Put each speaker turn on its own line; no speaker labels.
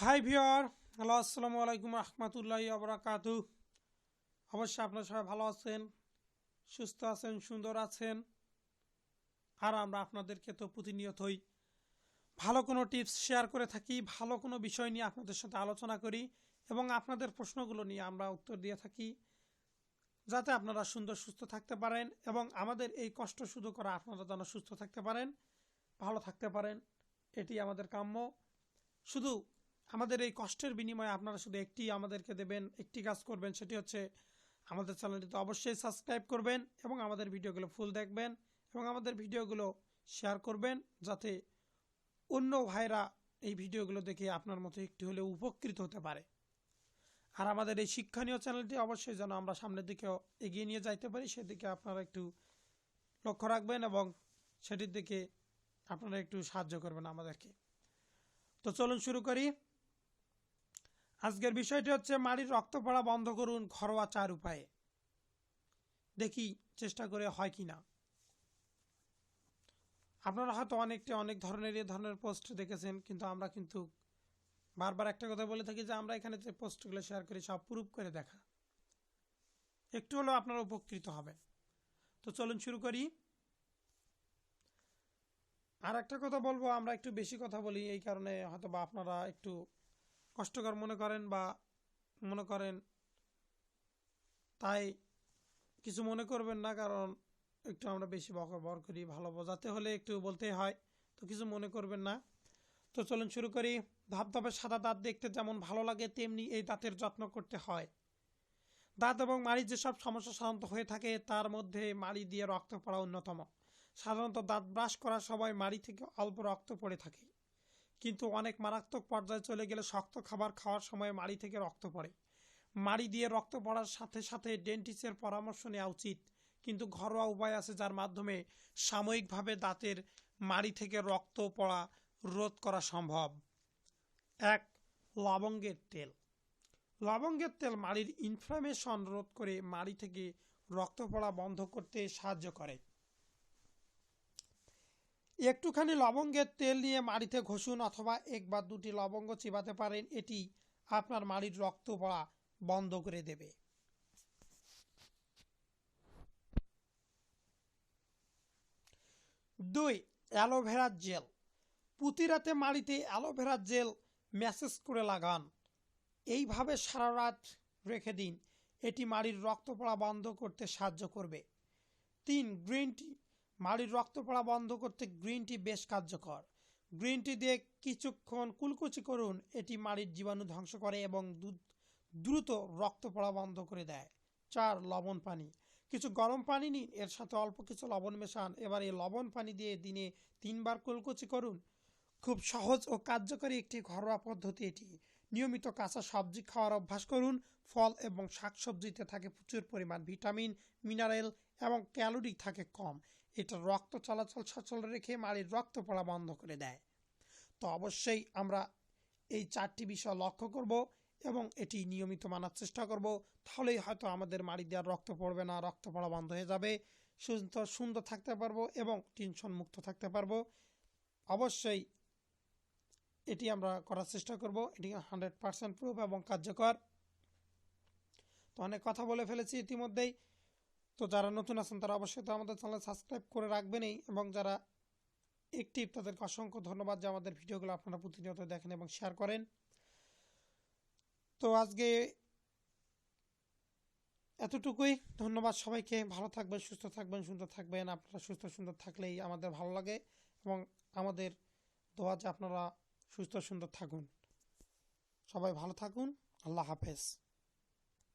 High viewer hello আসসালামু আলাইকুম রহমতুল্লাহ আবরাকাতু অবশ্যই আপনারা সবাই ভালো আছেন, সুস্থ আছেন, সুন্দর আছেন। আর আমরা আপনাদেরকে তো প্রতিনিয়তই ভালো কোনো টিপস শেয়ার করে থাকি, ভালো কোনো বিষয় নিয়ে আপনাদের সাথে আলোচনা করি এবং আপনাদের প্রশ্নগুলো নিয়ে আমরা উত্তর দিয়ে থাকি, যাতে আপনারা সুন্দর, সুস্থ থাকতে পারেন এবং আমাদের এই কষ্ট শুধু করা আপনারা যেন সুস্থ থাকতে পারেন, ভালো থাকতে পারেন, এটি আমাদের কাম্য। শুধু আমাদের এই কষ্টের বিনিময়ে আপনারা শুধু একটি আমাদেরকে দেবেন, একটি কাজ করবেন, সেটি হচ্ছে আমাদের চ্যানেলটিতে অবশ্যই সাবস্ক্রাইব করবেন এবং আমাদের ভিডিওগুলো ফুল দেখবেন এবং আমাদের ভিডিওগুলো শেয়ার করবেন যাতে অন্য ভাইরা এই ভিডিওগুলো দেখে আপনার মতো একটু হলেও উপকৃত হতে পারে। আর আমাদের এই শিক্ষণীয় চ্যানেলটি অবশ্যই যেন আমরা সামনের দিকেও এগিয়ে নিয়ে যাইতে পারি, সেদিকে আপনারা একটু লক্ষ্য রাখবেন এবং সেটির দিকে আপনারা একটু সাহায্য করবেন আমাদেরকে। তো চলুন শুরু করি। আজকের বিষয়টি হচ্ছে মাড়ির রক্ত পড়া বন্ধ করুন ঘরোয়া চার উপায়ে। দেখি চেষ্টা করে হয় কি না আপনারা হয়তো অনেকটি অনেক ধরনের এ ধরনের পোস্ট দেখেছেন, কিন্তু আমরা কিন্তু বারবার একটা কথা বলে থাকি যে আমরা এখানে যে পোস্টগুলো শেয়ার করি সব প্রুফ করে দেখা। একটু হলেও আপনারা উপকৃত হবেন। তো চলুন শুরু করি। আর একটা কথা বলব, আমরা একটু বেশি কথা বলি, এই কারণে হয়তো বা আপনারা একটু কষ্টকর মনে করেন বা মনে করেন তাই কিছু মনে করবেন না, কারণ একটু আমরা বেশি বকর করি, ভালো বোঝাতে হলে একটু বলতেই হয়, তো কিছু মনে করবেন না। তো চলুন শুরু করি। ধাপ ধাপধাপে সাদা দাঁত দেখতে যেমন ভালো লাগে, তেমনি এই দাঁতের যত্ন করতে হয়। দাঁত এবং মাড়ির যেসব সমস্যা সাধারণত হয়ে থাকে, তার মধ্যে মাড়ি দিয়ে রক্ত পড়া অন্যতম। সাধারণত দাঁত ব্রাশ করার সময় মাড়ি থেকে অল্প রক্ত পড়ে থাকে। কিন্তু অনেক মারাত্মক পর্যায়ে চলে গেলে শক্ত খাবার খাওয়ার সময় মাড়ি থেকে রক্ত পড়ে। মাড়ি দিয়ে রক্ত পড়ার সাথে সাথে ডেন্টিস্টের পরামর্শ নেওয়া উচিত। কিন্তু ঘরোয়া উপায় আছে যার মাধ্যমে সাময়িকভাবে দাঁতের মাড়ি থেকে রক্ত পড়া রোধ করা সম্ভব। এক, লবঙ্গের তেল। লবঙ্গের তেল মাড়ির ইনফ্লামেশন রোধ করে মাড়ি থেকে রক্ত পড়া বন্ধ করতে সাহায্য করে। একটুখানি লবঙ্গের তেল নিয়ে মাড়িতে ঘষুন অথবা এক বা দুটি লবঙ্গ চিবাতে পারেন, এটি আপনার মাড়ির রক্ত পড়া বন্ধ করে দেবে। দুই অ্যালোভেরার জেল। প্রতি রাতে মাড়িতে অ্যালোভেরার জেল ম্যাসেজ করে লাগান। এইভাবে সারা রাত রেখে দিন, এটি মাড়ির রক্ত পড়া বন্ধ করতে সাহায্য করবে। তিন, গ্রিন টি মাড়ির রক্ত পড়া বন্ধ করতে গ্রিন টি বেশ কার্যকর। গ্রিন টি দিয়ে কিছুক্ষণ কুলকুচি করুন, এটি মাড়ির জীবাণু ধ্বংস করে এবং দ্রুত রক্ত পড়া বন্ধ করে দেয়। চার, লবণ পানি। কিছু গরম পানি নিন, এর সাথে অল্প কিছু লবণ মেশান। এবার এই লবণ পানি দিয়ে দিনে তিনবার কুলকুচি করুন। খুব সহজ ও কার্যকরী একটি ঘরোয়া পদ্ধতি এটি। নিয়মিত কাঁচা সবজি খাওয়ার অভ্যাস করুন। ফল এবং শাকসবজিতে থাকে প্রচুর পরিমাণ ভিটামিন, মিনারেল এবং ক্যালোরি থাকে কম। এটা রক্ত চলাচল সচল রেখে মাড়ির রক্ত পড়া বন্ধ করে দেয়। তো অবশ্যই আমরা এই চারটি বিষয় লক্ষ্য করব এবং এটি নিয়মিত মানার চেষ্টা করব। তাহলেই হয়তো আমাদের মাড়ি দেওয়ার রক্ত পড়বে না, রক্ত পড়া বন্ধ হয়ে যাবে। সুস্থ সুন্দর থাকতে পারব এবং টেনশন মুক্ত থাকতে পারব। অবশ্যই এটি আমরা করার চেষ্টা করব। এটি হান্ড্রেড পারসেন্ট প্রুফ এবং কার্যকর। তো অনেক কথা বলে ফেলেছি ইতিমধ্যেই। তো যারা নতুন আছেন তারা অবশ্যই তো আমাদের চ্যানেল সাবস্ক্রাইব করে রাখবেনই এবং যারা একটিভ তাদেরকে অসংখ্য ধন্যবাদ যে আমাদের ভিডিওগুলো আপনারা প্রতিনিয়ত দেখেন এবং শেয়ার করেন। তো আজকে এতটুকুই। ধন্যবাদ সবাইকে। ভালো থাকবেন, সুস্থ থাকবেন, সুন্দর থাকবেন। আপনারা সুস্থ, সুন্দর থাকলেই আমাদের ভালো লাগে, এবং আমাদের দোয়া যে আপনারা সুস্থ, সুন্দর থাকুন। সবাই ভালো থাকুন। আল্লাহ হাফেজ।